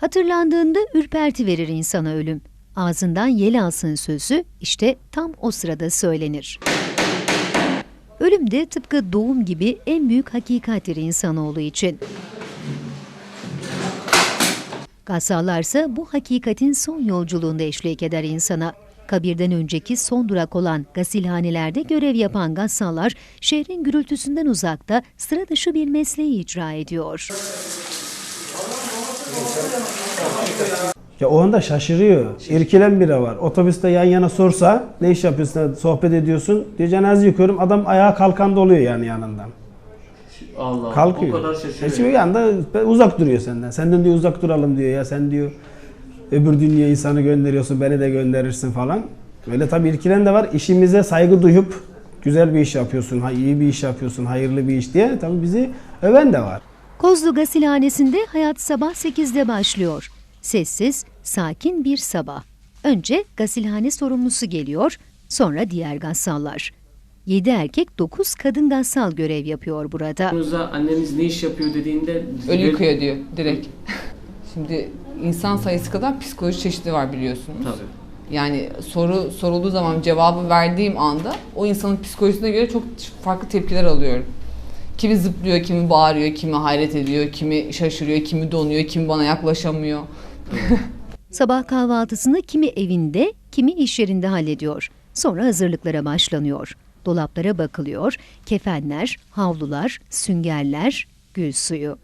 Hatırlandığında ürperti verir insana ölüm. Ağzından yel alsın sözü işte tam o sırada söylenir. Ölüm de tıpkı doğum gibi en büyük hakikattir insanoğlu için. Gassallarsa bu hakikatin son yolculuğunda eşlik eder insana. Kabirden önceki son durak olan gasilhanelerde görev yapan gassallar şehrin gürültüsünden uzakta sıra dışı bir mesleği icra ediyor. Ya o anda şaşırıyor. İrkilen biri var. Otobüste yan yana sorsa ne iş yapıyorsun, sohbet ediyorsun. Diyor cenaze yıkıyorum. Adam ayağa kalkan da oluyor yani yanından. Allah Kalkıyor. o kadar şaşırıyor. şimdi bir anda uzak duruyor senden. Senden diyor uzak duralım diyor ya sen diyor öbür dünya insanı gönderiyorsun beni de gönderirsin falan. Böyle tabii irkilen de var. İşimize saygı duyup güzel bir iş yapıyorsun, ha iyi bir iş yapıyorsun, hayırlı bir iş diye tabii bizi öven de var. Kozlu Gasilhanesi'nde hayat sabah 8'de başlıyor. Sessiz, sakin bir sabah. Önce gasilhane sorumlusu geliyor, sonra diğer gassallar. 7 erkek 9 kadın gassal görev yapıyor burada. Yanınıza anneniz ne iş yapıyor dediğinde Ölü yıkıyor diyor direkt. Şimdi insan sayısı kadar psikoloji çeşidi var biliyorsunuz. Tabii. Yani soru sorulduğu zaman cevabı verdiğim anda o insanın psikolojisine göre çok farklı tepkiler alıyorum. Kimi zıplıyor, kimi bağırıyor, kimi hayret ediyor, kimi şaşırıyor, kimi donuyor, kimi bana yaklaşamıyor. Sabah kahvaltısını kimi evinde, kimi iş yerinde hallediyor. Sonra hazırlıklara başlanıyor. Dolaplara bakılıyor, kefenler, havlular, süngerler, gül suyu.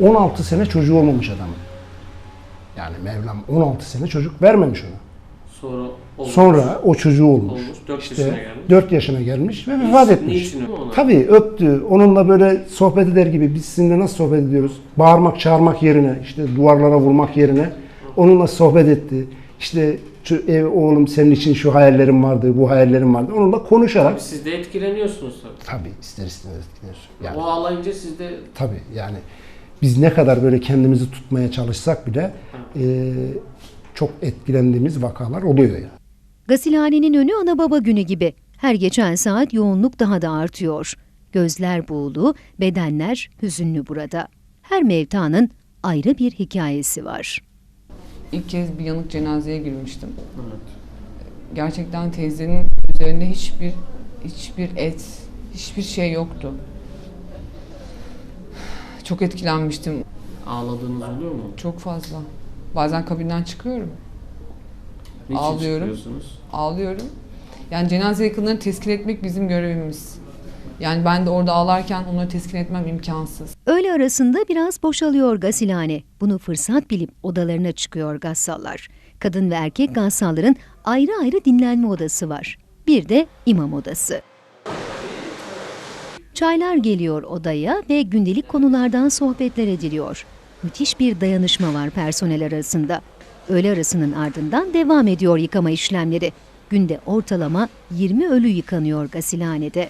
16 sene çocuğu olmamış adamın. Yani Mevlam 16 sene çocuk vermemiş ona. Sonra o çocuğu olmuş. olmuş. 4 yaşına İşte gelmiş. 4 yaşına gelmiş ve vefat etmiş. Niçin? Tabii öptü. Onunla böyle sohbet eder gibi biz sizinle nasıl sohbet ediyoruz? Bağırmak, çağırmak yerine, işte duvarlara vurmak yerine onunla sohbet etti. İşte şu ev oğlum senin için şu hayallerim vardı, bu hayallerim vardı. Onunla konuşarak Siz de etkileniyorsunuz tabii. tabii ister istemez etkileniyorsun. Yani O ağlayınca siz de Tabii yani biz ne kadar böyle kendimizi tutmaya çalışsak bile e, çok etkilendiğimiz vakalar oluyor yani. Gasilhanenin önü ana baba günü gibi. Her geçen saat yoğunluk daha da artıyor. Gözler buğulu, bedenler hüzünlü burada. Her mevtanın ayrı bir hikayesi var. İlk kez bir yanık cenazeye girmiştim. evet. Gerçekten teyzenin üzerinde hiçbir hiçbir et, hiçbir şey yoktu. Çok etkilenmiştim. ağladığınız oluyor mu? Çok fazla. Bazen kabinden çıkıyorum. Niçin Ağlıyorum. çıkıyorsunuz? ağlıyorum. Yani cenaze yakınlarını teskin etmek bizim görevimiz. Yani ben de orada ağlarken onları teskin etmem imkansız. Öğle arasında biraz boşalıyor gasilhane. Bunu fırsat bilip odalarına çıkıyor gassallar. Kadın ve erkek gassalların ayrı ayrı dinlenme odası var. Bir de imam odası. Çaylar geliyor odaya ve gündelik konulardan sohbetler ediliyor. Müthiş bir dayanışma var personel arasında. Öğle arasının ardından devam ediyor yıkama işlemleri. Günde ortalama 20 ölü yıkanıyor gasilhanede.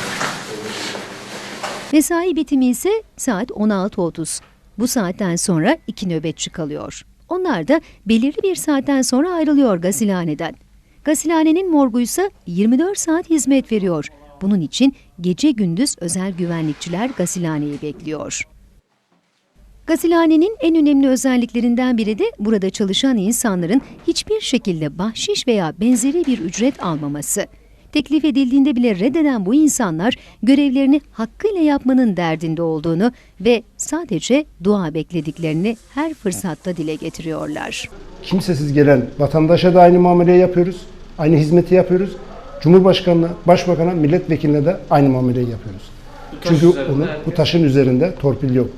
Mesai bitimi ise saat 16.30. Bu saatten sonra iki nöbetçi kalıyor. Onlar da belirli bir saatten sonra ayrılıyor gasilhaneden. Gasilhanenin morgu ise 24 saat hizmet veriyor. Bunun için gece gündüz özel güvenlikçiler gasilhaneyi bekliyor. Gasilhanenin en önemli özelliklerinden biri de burada çalışan insanların hiçbir şekilde bahşiş veya benzeri bir ücret almaması. Teklif edildiğinde bile reddeden bu insanlar görevlerini hakkıyla yapmanın derdinde olduğunu ve sadece dua beklediklerini her fırsatta dile getiriyorlar. Kimsesiz gelen vatandaşa da aynı muameleyi yapıyoruz. Aynı hizmeti yapıyoruz. Cumhurbaşkanına, başbakana, milletvekiline de aynı muameleyi yapıyoruz. Çünkü üzerinde onu, herkes- bu taşın üzerinde torpil yok.